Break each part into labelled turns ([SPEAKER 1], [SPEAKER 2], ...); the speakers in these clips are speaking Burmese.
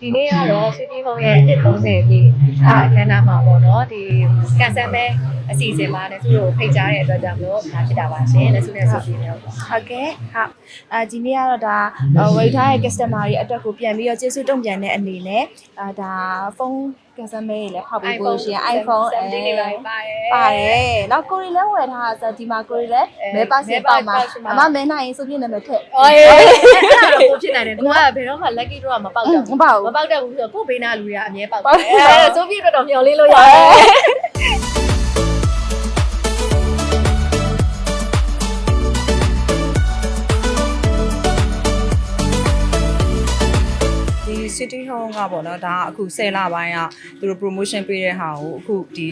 [SPEAKER 1] ဒီနေ့ကတော့ City Home ရဲ့130ပြည့်အခမ်းအနားမှာပေါ့နော်ဒီကန်ဆယ်မဲအစီအစဉ်မှာလည်းသူတို့ဖိတ်ကြားတဲ့အတွက်ကြောင့်မလို့ဒါဖြစ်တာပါရှင်လက်စုနဲ့ဆိုပြီးတော့
[SPEAKER 2] ဟုတ်ကဲ့ဟုတ်အဲဒီနေ့ကတော့ဒါဝယ်ထားတဲ့ customer တွေအတွက်ကိုပြန်ပြီးတော့ကျေးဇူးတုံ့ပြန်တဲ့အနေနဲ့အာဒါဖုန်း customer တွေလည်းဖောက်ပေးဖို့ရှိရင် iPhone
[SPEAKER 1] 17တွေပါပါတယ်
[SPEAKER 2] ပါတယ်နောက်ကိုရီလည်းဝယ်ထားတာဆိုဒီမှာကိုရီလည်းမဲပါစီပေါက်မှာအမမဲနိုင်ရင်စုပြည့်နာမည်ထည့်
[SPEAKER 1] အော်ရေအဲ့ဒါတော့ဖြစ်နိုင်တယ်သူကဘယ်တော့မှ lucky draw မပေါက်တော့
[SPEAKER 2] မပေါက်
[SPEAKER 1] မ
[SPEAKER 2] ဘူး
[SPEAKER 1] ပေါက်တော့ဘူးဆိုတော့ကို့ဘေးနာလူတွေကအမြဲပေါက်
[SPEAKER 2] ပေါက်
[SPEAKER 1] တယ်အဲဆိုပြီးတော့မျောလေးလို့ရတယ်
[SPEAKER 3] City Home ကပေါ့နော်ဒါကအခု10လပိုင်းကသူတို့ promotion ပေးတဲ့ဟာကိုအခုဒီ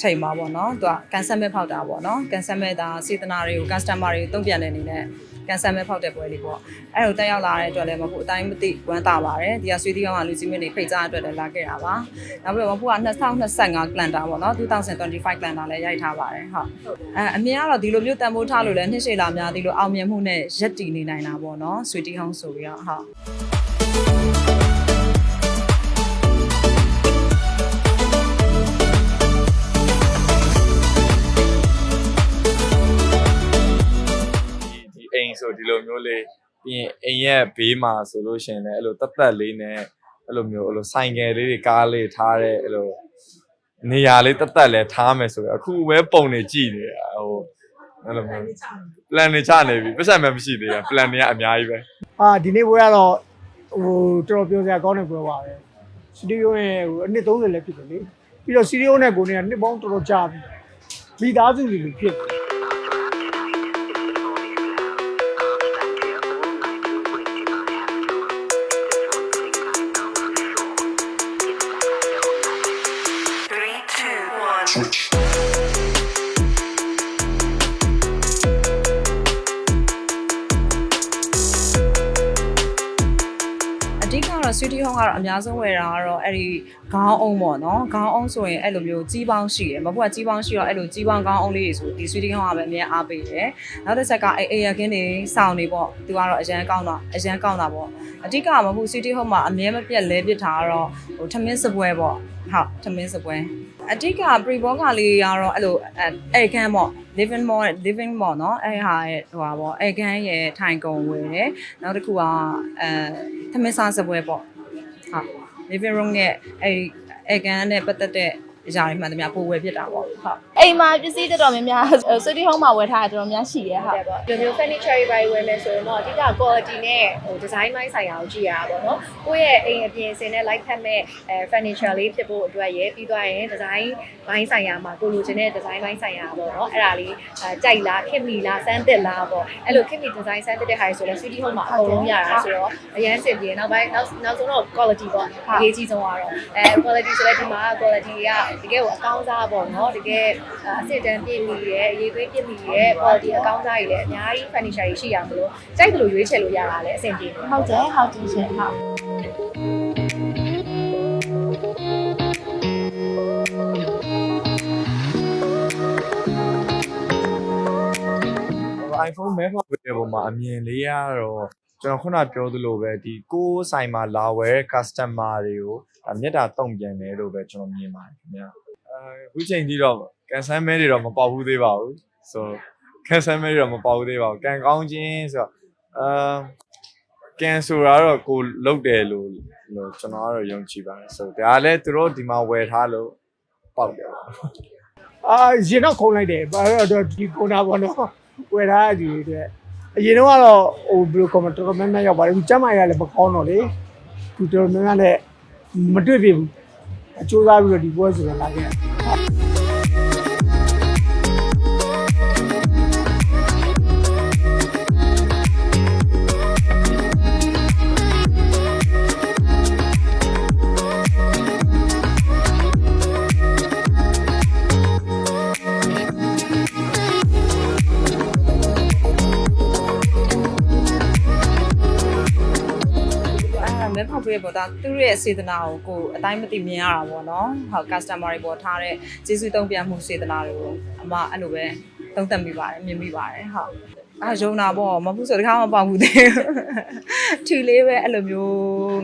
[SPEAKER 3] ချိန်မှာပေါ့နော်သူကကန်ဆယ်မဲ့ဖောက်တာပေါ့နော်ကန်ဆယ်မဲ့ဒါစေတနာတွေကို customer တွေကိုတုံ့ပြန်တဲ့အနေနဲ့ကန်ဆယ်မဲ့ဖောက်တဲ့ပွဲလေးပေါ့အဲ့ဒါကိုတက်ရောက်လာတဲ့အတွက်လည်းမဟုတ်အတိုင်းမသိဝမ်းသာပါတယ်ဒီက City Home ကလူကြီးမင်းတွေဖိတ်ကြားတဲ့အတွက်လည်းလာခဲ့တာပါနောက်ပြီးတော့မဟုတ်က2025 calendar ပေါ့နော်2025 calendar လည်းရိုက်ထားပါတယ်ဟုတ်အဲအမြင်ကတော့ဒီလိုမျိုးတန်ဖိုးထားလို့လည်းနှစ်ရှည်လာများဒီလိုအောင်မြင်မှုနဲ့ရက်တည်နေနိုင်တာပေါ့နော် City Home ဆိုပြီးတော့ဟုတ်
[SPEAKER 4] မ်ဆိုဒီလိုမျိုးလေးပြီးရင်အိမ်ရဲ့ဘေးမှာဆိုလို့ရှိရင်လည်းအဲ့လိုတက်တက်လေးနဲ့အဲ့လိုမျိုးအဲ့လိုဆိုင်ကယ်လေးတွေကားလေးထားတဲ့အဲ့လိုနေရာလေးတက်တက်လေးထားမယ်ဆိုတော့အခုပဲပုံနေကြည့်နေတာဟိုအဲ့လိုမျိုး plan နေချနေပြီပတ်စံမှမရှိသေးဘူး plan တွေကအများကြီးပဲ
[SPEAKER 5] အာဒီနေ့ပွဲကတော့ဟိုတော်တော်ပြောစရာကောင်းတဲ့ပွဲပါပဲစတူဒီယိုနဲ့ဟိုအနှစ်30လည်းဖြစ်တယ်လေပြီးတော့စတူဒီယိုနဲ့ကိုနေကနှစ်ပေါင်းတော်တော်ကြာပြီမိသားစုတွေလိုဖြစ်တယ်
[SPEAKER 3] အဓိကတော့ City Home ကတော့အများဆုံးဝယ်တာကတော့အဲ့ဒီခေါင်းအုံးပေါ့နော်ခေါင်းအုံးဆိုရင်အဲ့လိုမျိုးကြီးပေါင်းရှိတယ်မဟုတ်ကကြီးပေါင်းရှိတော့အဲ့လိုကြီးပေါင်းခေါင်းအုံးလေးတွေဆိုဒီ City Home ကပဲအများအားပေးတယ်နောက်တစ်ချက်ကအဲ့အေရကင်းတွေစောင်းနေပေါ့သူကတော့အရန်ကောင်းတာအရန်ကောင်းတာပေါ့အဓိကမဟုတ် City Home မှာအများမပြတ်လဲပစ်တာကတော့ဟိုထမင်းစပွဲပေါ့ဟုတ်ထမင်းစပွဲ အဓိက pre box ကလေးကတော့အဲ့လိုအဲ့ခန်းပေါ့ living more living ပေါ့နော်အဲ့ဟာရဲ့ဟိုပါပေါ့အဲ့ခန်းရဲ့ထိုင်ကုန်ဝယ်တယ်နောက်တစ်ခုကအဲသမင်းစားစပွဲပေါ့ဟုတ် living room ရဲ့အဲ့အဲ့ခန်းနဲ့ပတ်သက်တဲ့အရာတွေမှန်သမျှပိုဝယ်ဖြစ်တာပေါ့ဟုတ်
[SPEAKER 2] အိမ်မှာပစ္စည်းတော်တော်များများ City Home မှာဝယ်ထားတာတော်တော်များရှိရဲဟုတ်
[SPEAKER 1] တယ်ပေါ့ဒီလိုမျိုး furniture တွေပါဝယ်မယ်ဆိုရင်တော့အဓိက quality နဲ့ဟို design ပိုင်းဆိုင်ရာကိုကြည့်ရတာပေါ့နော်ကိုယ့်ရဲ့အိမ်အပြင်အစင်နဲ့ like ဖက်မဲ့အဲ furniture လေးဖြစ်ဖို့အတွက်ရပြီးသွားရင် design ဘိုင်းဆိုင်ရာမှာကိုလိုချင်တဲ့ design ဘိုင်းဆိုင်ရာပေါ့နော်အဲ့ဒါလေးအဲကြိုက်လားခင်မီလားစမ်းသစ်လားပေါ့အဲ့လိုခင်မီ design စမ်းသစ်တဲ့ဟာတွေဆိုလဲ city home မှာအကုန်လုံးရတာဆိုတော့အရင်စင်ပြေနောက်ပိုင်းနောက်နောက်ဆုံးတော့ quality ပေါ့အရေးကြီးဆုံးကတော့အဲ quality ဆိုလဲဒီမှာ quality ကတကယ်ကိုအကောင်းစားပေါ့နော်တကယ်အစစ်တမ်းပြည့်မီရဲ့အရေးသွေးပြည့်မီရဲ့ quality အကောင်းစားတွေလည်းအများကြီး furniture တွေရှိရမလို့ကြိုက်တယ်လို့ရွေးချယ်လို့ရတာလည်းအဆင်ပြေတယ်
[SPEAKER 2] ဟုတ်တယ်ဟုတ်တယ်ရှင်ဟုတ်
[SPEAKER 4] iPhone မဲဖောက်ပေးတဲ့ပုံမှာအမြင်လေးကတော့ကျွန်တော်ခုနပြောသလိုပဲဒီကိုယ်ဆိုင်မှာလာဝယ် customer တွေကိုဒါမြတ်တာတုံ့ပြန်တယ်လို့ပဲကျွန်တော်မြင်ပါတယ်ခင်ဗျာအဲအခုချိန်ကြီးတော့ cancel မဲတွေတော့မပေါက်ဘူးသေးပါဘူးဆို cancel မဲတွေတော့မပေါက်ဘူးသေးပါဘူးကံကောင်းခြင်းဆိုတော့အာကန်ဆိုတာတော့ကိုလုတ်တယ်လို့လို့ကျွန်တော်ကတော့ယုံကြည်ပါတယ်ဆိုတော့ဒါလည်းသူတို့ဒီမှာဝယ်ထားလို့ပေါက်တယ်ပေါ့
[SPEAKER 5] အာရင်တော့ခုံလိုက်တယ်ဘာလို့တော့ဒီကုန်းတာပေါ့နော်ဝယ်ထားကြည့်တယ်အရင်တော့ကတော့ဟိုဘယ်လိုကောမတော်တော်များများရောက်ပါတယ်အခုကျမ်းမာရလည်းမကောင်းတော့လေသူတော်တော်များများနဲ့မတွေ့ပြီဘူးအချိုးစားပြီးတော့ဒီပွဲဆိုတော့လာခဲ့ တယ်
[SPEAKER 3] အဲမဲဖောက်ပေးပေါ့ဒါသူတို့ရဲ့စေတနာကိုကိုအတိုင်းမသိမြင်ရတာပေါ့နော်ဟုတ် customer တွေပေါ်ထားတဲ့ကျေးဇူးတုံ့ပြန်မှုစေတနာတွေကိုအမအဲ့လိုပဲသုံးသပ်မိပါတယ်မြင်မိပါတယ်ဟုတ် အာယုံနာပေါ့မဟုတ်ဆိုတခါမှပေါက်ဘူးသေးဘူးထီလေးပဲအဲ့လိုမျိုး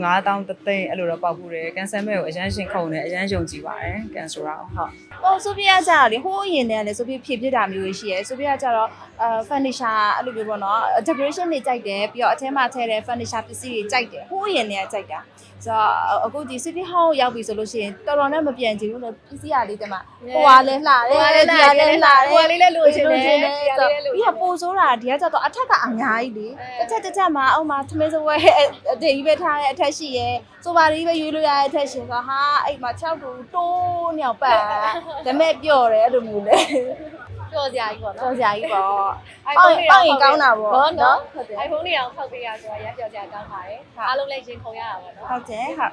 [SPEAKER 3] 9000တသိန်းအဲ့လိုတော့ပေါက်ဘူးတယ်ကန်ဆယ်မဲကိုအရန်ရှင်ခုံတယ်အရန်ယုံကြည်ပါတယ်ကန်ဆိုတာဟုတ်
[SPEAKER 2] ဟိုဆိုဖီယာကျတော့လေဟိုးအရင်တည်းကလည်းဆိုဖီဖြည့်ပြစ်တာမျိုးရှိရဲဆိုဖီယာကျတော့အာ furniture အဲ့လိုမျိုးပေါ့နော် decoration တွေကြိုက်တယ်ပြီးတော့အထဲမှာထည့်တဲ့ furniture ပစ္စည်းတွေကြိုက်တယ်ဟိုးအရင်တည်းကကြိုက်တာဆိုတော့အခုဒီ city hall ရောက်ပြီဆိုလို့ရှိရင်တော်တော်နဲ့မပြန်ချင်ဘူးလို့ပစ္စည်းရလေးတမဟိုကလည်းလှတယ်
[SPEAKER 1] ဟိုကလည်းလှတယ်
[SPEAKER 2] ဒီကလည်းလှတယ်
[SPEAKER 1] ဟိုကလေးလည်းလိုချင်တယ်
[SPEAKER 2] ဆို
[SPEAKER 1] ဒီကလေးလည်းလိုချင်တယ်
[SPEAKER 2] ပြီးတော့ပိုဆိုးတာဒီကကျတော့အထက်ကအများကြီးလေ
[SPEAKER 1] အဲ
[SPEAKER 2] တစ်ချက်တစ်ချက်မှာအောက်မှာသမင်းစပွဲအတေးကြီးပဲထားတဲ့အထက်ရှိရဲဆိုပါလေးပဲရွေးလို့ရတဲ့အထက်ရှင်ဆိုဟာအဲ့မှာ6တူတိုးညောင်ပတ်ဒါမဲ့ပြော့တယ်အဲ့လိုမျိုးလေ
[SPEAKER 1] ကြော်စရာကြီးပေါ့နော်
[SPEAKER 2] ကြောက်ကြကြီးပေါ့
[SPEAKER 1] iPhone
[SPEAKER 2] ပေါင်ရင်ကောင်းတာပေါ့
[SPEAKER 1] နော်
[SPEAKER 2] နော်ဟုတ်တယ်
[SPEAKER 1] iPhone တွေအောင်ဖောက်ပေးရဆိုတော့ရပြောကြကောင်းပါတယ်အားလုံးလည်းရင်ခုန်ရတာပေါ့နော်
[SPEAKER 2] ဟုတ်တယ်ဟုတ်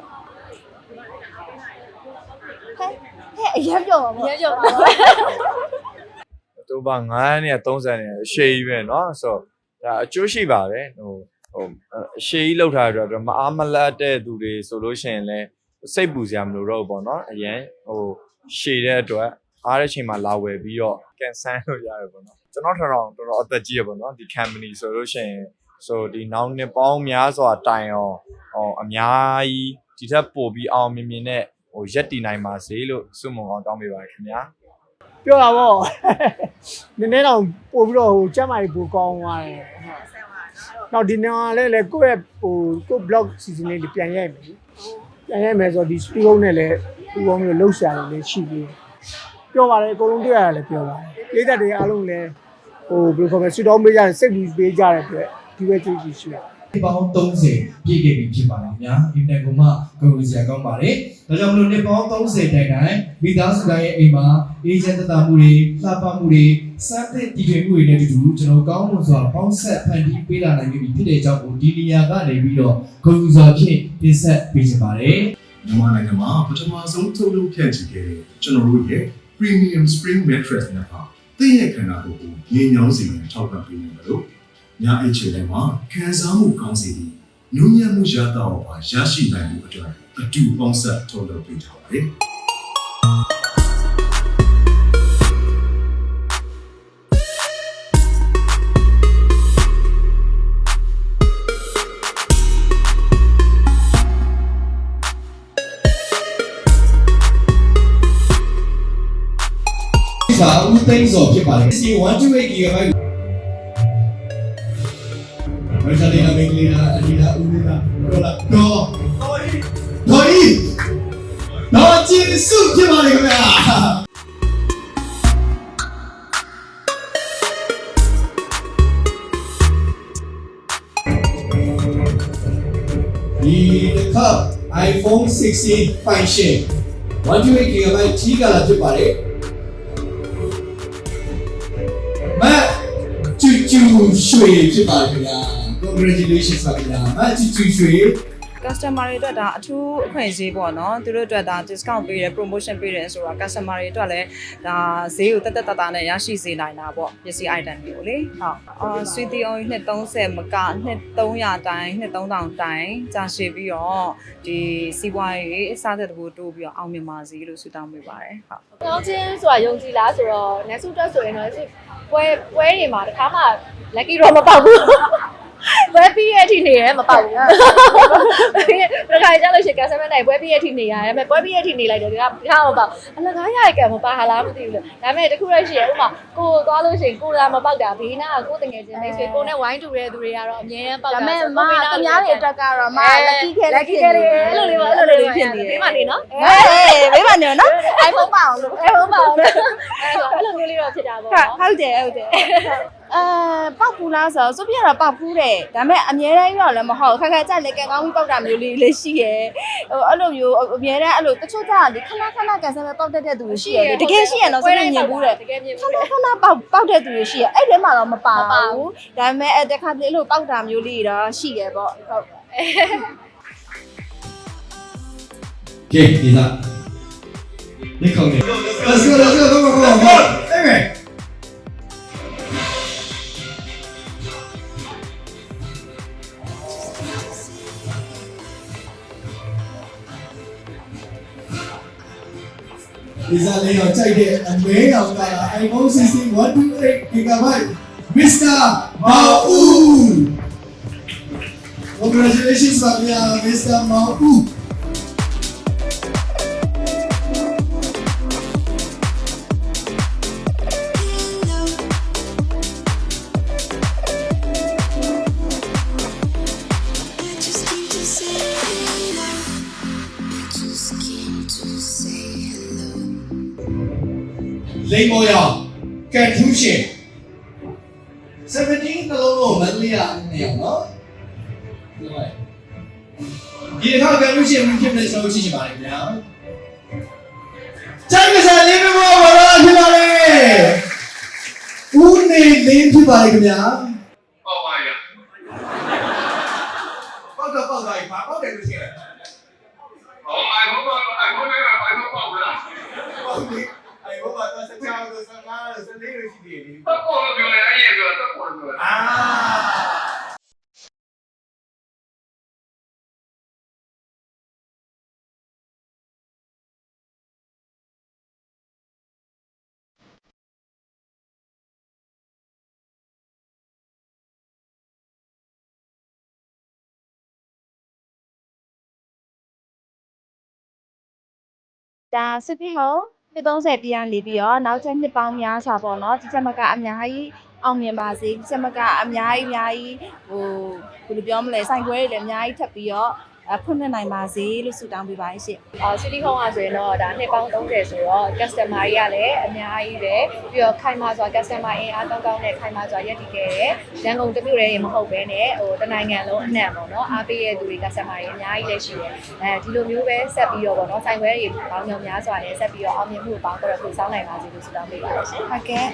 [SPEAKER 2] ဟဲ့ဟဲ့အရင်ပြောပါ
[SPEAKER 1] ရ
[SPEAKER 2] ပေါ့
[SPEAKER 1] င်ကြော်ပါပေါ့
[SPEAKER 4] တိုးပါ9နဲ့30နဲ့အရှိကြီးပဲเนาะဆိုတော့ဒါအကျိုးရှိပါတယ်ဟိုဟိုအရှိကြီးလောက်ထားတဲ့အတွက်မအားမလတ်တဲ့သူတွေဆိုလို့ရှိရင်လည်းစိတ်ပူစရာမလိုတော့ဘူးပေါ့เนาะအရင်ဟိုရှည်တဲ့အတွက်အားတဲ့ချိန်မှာလာဝယ်ပြီးတော့ကန်ဆန်းလို့ရတယ်ပေါ့เนาะကျွန်တော်ထင်တော့တော်တော်အသက်ကြီးရပေါ့เนาะဒီ company ဆိုလို့ရှိရင်ဆိုဒီနောက်နှစ်ပေါင်းများစွာတိုင်အောင်ဟောအများကြီးဒီထက်ပိုပြီးအောင်မြင်မြင်နဲ့ဟိုရက်တည်နိုင်ပါစေလို့ဆုမွန်ကောင်းတောင်းပေးပါရခင်ဗျာ
[SPEAKER 5] ပြောတာပေါ့နည်းနည်းတော့ပို့ပြီးတော့ဟိုကျမ်းမာရေးပိုကောင်းသွားတယ်ဟုတ်နောက်ဒီနေ့လည်းလေကိုယ့်ရဲ့ဟိုကိုယ့် blog season လေးပြန်ရိုက်မယ်ပြန်ရိုက်မယ်ဆိုတော့ဒီ studio နဲ့လည်းပူပေါင်းပြီးလှုပ်ရှားတယ်လည်းရှိပြီးပြောပါတယ်အကုန်လုံးတွေ့ရတယ်လည်းပြောပါတယ်ပြည်သက်တွေအားလုံးလည်းဟိုဘယ်လိုခေါ်မလဲ studio ပေးကြတယ်စိတ်ကူပေးကြတဲ့အတွက်ဒီပဲကြည့်ကြည့်ရှိရ
[SPEAKER 6] ဒီပေါင်း30ပြည့်ခဲ့ပြီဖြစ်ပါတယ်ခင်ဗျာအင်တန်ကမှဂုဏ်ယူစရာကောင်းပါတယ် ဒါကြောင့်မလို့နှစ်ပေါင်း30တိုင်တိုင်မိသားစုတိုင်းရဲ့အိမ်မှာအေဂျင့်တသားမှုတွေလှပမှုတွေစမ်းသစ်တည်ထွေမှုတွေနဲ့အတူတူကျွန်တော်ကောင်းမွန်စွာပေါင်းဆက်ဖန်တီးပေးလာနိုင်ပြီဖြစ်တဲ့အကြောင်းကိုဒီနေရာကနေပြီးတော့ဂုဏ်ယူစွာဖြင့်တင်ဆက်ပေးချင်ပါတယ်
[SPEAKER 7] မြန်မာနိုင်ငံမှာပထမဆုံးထုတ်လုပ်ဖြန့်ချိခဲ့တဲ့ကျွန်တော်တို့ရဲ့ Premium Spring Mattress နဲ့ပါသင်ရဲ့ခန္ဓာကိုယ်ကိုငြိမ်ညောင်းစေရန်ထောက်ပံ့ပေးနေတယ်လို့ညအိတ်ချေထဲမှာခံစားမှုကောင်းစေပြီးနူးညံ့မှုရတော့ပါရရှိနိုင်မှုအတွက် အတူပေါင်းဆက်ထုတ်လုပ်ပေးထားပါတယ်
[SPEAKER 6] ဒီစာဦးသိန်းစောဖြစ်ပါတယ်စီ128 GB မချလေးနာမည်ကလေးနာအဒီနာဦးလေးနာတော့လာတော့တော်ကြီးတော်ကြီး တော့ကျေးဇူးဖြစ်ပါလေခင်ဗျာဒီတစ်ခါ iPhone 16 function 128 GB ကြီးကလာဖြစ်ပါတယ်မချူချူရွှေဖြစ်ပါခင်ဗျာ congratulations ပါခင်ဗျာမချူချူရွှေ
[SPEAKER 3] customer တွေအတွက်ဒါအထူးအခွင့်အရေးပေါ့နော်သူတို့အတွက်ဒါ discount ပေးတယ် promotion ပေးတယ်ဆိုတော့ customer တွေအတွက်လည်းဒါဈေးကိုတက်တက်တတာနဲ့ရရှိစေနိုင်တာပေါ့ပစ္စည်း item တွေကိုလေဟုတ်အာ sweet tea oil နှစ်30မကနှစ်300တိုင်းနှစ်3000တိုင်းကြာရှည်ပြီးတော့ဒီစီးပွားရေးအစားသက်တကူတိုးပြီးတော့အောင်မြင်ပါစေလို့ဆုတောင်းပေးပါတယ်ဟုတ်
[SPEAKER 1] ကောင်းချင်းဆိုတာယုံကြည်လားဆိုတော့နက်စုတက်ဆိုရင်တော့ပွဲပွဲတွေမှာတစ်ခါမှ lucky draw မပေါက်ဘူး ဘယ်ပြီးရဲ့အထိနေရဲမပေါက်ဘူးတခါကြလို့ရှိရင်ကဆမနိုင်ပွဲပြီးရဲ့အထိနေရတယ်ဒါပေမဲ့ပွဲပြီးရဲ့အထိနေလိုက်တယ်ဒီကဒီကမပေါက်အလကားရရကံမပါဟာလားမသိဘူးလေဒါပေမဲ့တခုရရှိရဥမာကိုသွားလို့ရှိရင်ကိုလာမပေါက်တာဘေးနာကကိုတငယ်ချင်းမိတ်ဆွေကိုနဲ့ဝိုင်းတူတဲ့သူတွေကတော့အမြဲတမ်းပေါက်
[SPEAKER 2] ဒါ
[SPEAKER 1] တာ
[SPEAKER 2] မဲ့မသူများတွေအတွက်ကတော့မ lucky ခဲ
[SPEAKER 1] lucky ခဲလေးအဲ့လိုလေးပါအဲ့လိုလေးဖြစ်နေတယ်ဘေးမှာနေနော်
[SPEAKER 2] ဟေးဘေးမှာနေနော် iPhone ပါအောင်လို့
[SPEAKER 1] အဲ့ဟုတ်ပါဘူးအဲ့တော့အဲ့လိုမျိုးလေးတော့ဖြစ်တာပေါ့
[SPEAKER 2] ဟုတ်
[SPEAKER 1] နော်
[SPEAKER 2] ဟုတ်တယ်ဟုတ်တယ် အဲပောက်ဘူးလားဆိုတော့စုပြရတော့ပောက်ဘူးတယ်ဒါပေမဲ့အများတိုင်းတော့လည်းမဟုတ်ခက်ခက်ကြလည်းကံကောင်းပြီးပောက်တာမျိုးလေးလေးရှိရယ်ဟိုအဲ့လိုမျိုးအများတိုင်းအဲ့လိုတချို့ကြလေခဏခဏကန်ဆယ်ပဲပောက်တတ်တဲ့သူတွေရှိရယ်တကယ်ရှိရတော့စုပြမြင်ဘူးတယ်
[SPEAKER 1] တကယ်မြင်
[SPEAKER 2] ခ
[SPEAKER 1] ဘူး
[SPEAKER 2] ဏ
[SPEAKER 1] တယ်
[SPEAKER 2] ခဏပေါက်ပေါက်တဲ့သူတွေရှိရအဲ့ထဲမှာတော့မပါ
[SPEAKER 1] မပါဘူး
[SPEAKER 2] ဘူးဒါပေမဲ့အဲတခါတလေလို့ပေါက်တာမျိုးလေးတော့ရှိရပေါ့ဟုတ်
[SPEAKER 6] ကဲဒီလားဒီခေါင်းနေ Let's go let's go come on come on come ဒီစားလေးတော့ကြိုက်တဲ့အမဲအောင်ကလာ iPhone 16 128 GB Mr. Mao Congratulations ပါဗျာ Mr. Mao လိမ္မော်ရောင်ကန်ထူးရှင်17နှလုံးလုံးမန္တလေးရနေအောင်နော်ဒီတစ်ခါကန်ထူးရှင်ဝင်ဖြစ်တဲ့ကျွန်တော်ကြည့်ချင်ပါတယ်ခင်ဗျာကျိုင်းကစားလေးမော်ဘာလာဖြစ်ပါလေဦးနေလင်းဖြစ်ပါလေခင်ဗျာ
[SPEAKER 2] ဒါစစ်ဖီဟောနှစ်30ပြန်လီပြီးတော့နောက်ချက်နှစ်ပေါင်းများစွာပေါ့နော်ဒီချက်မကအများကြီးအောင်မြင်ပါစေဒီချက်မကအများကြီးအများကြီးဟိုဘယ်လိုပြောမလဲစိုင်ခွဲတွေလည်းအများကြီးထပ်ပြီးတော့အ ဖွင့်လှစ်နိုင်ပါစေလို့ဆုတောင်းပေးပါရှင့်
[SPEAKER 1] အော် City Home ကဆိုရင်တော့ဒါနှစ်ပေါင်း30ဆိုတော့ customer တွေကလည်းအများကြီးပဲပြီးတော့ခိုင်မာစွာ customer အင်အားကောင်းကောင်းနဲ့ခိုင်မာစွာရပ်တည်ခဲ့တယ်ရန်ကုန်တမြို့တည်းမဟုတ်ဘဲနဲ့ဟိုတနိုင်ငံလုံးအနှံ့ပေါ့နော်အားပေးတဲ့သူတွေ customer တွေအများကြီးလည်းရှိတယ်အဲဒီလိုမျိုးပဲဆက်ပြီးတော့ပေါ့နော်ဆိုင်ခွဲတွေပေါင်းမြောင်များစွာနဲ့ဆက်ပြီးတော့အောင်မြင်မှုပေါင်းတော့ကိုစောင်းနိုင်ပါစေလို့ဆုတောင်းပေးပါရရှင်
[SPEAKER 2] ဟုတ်ကဲ့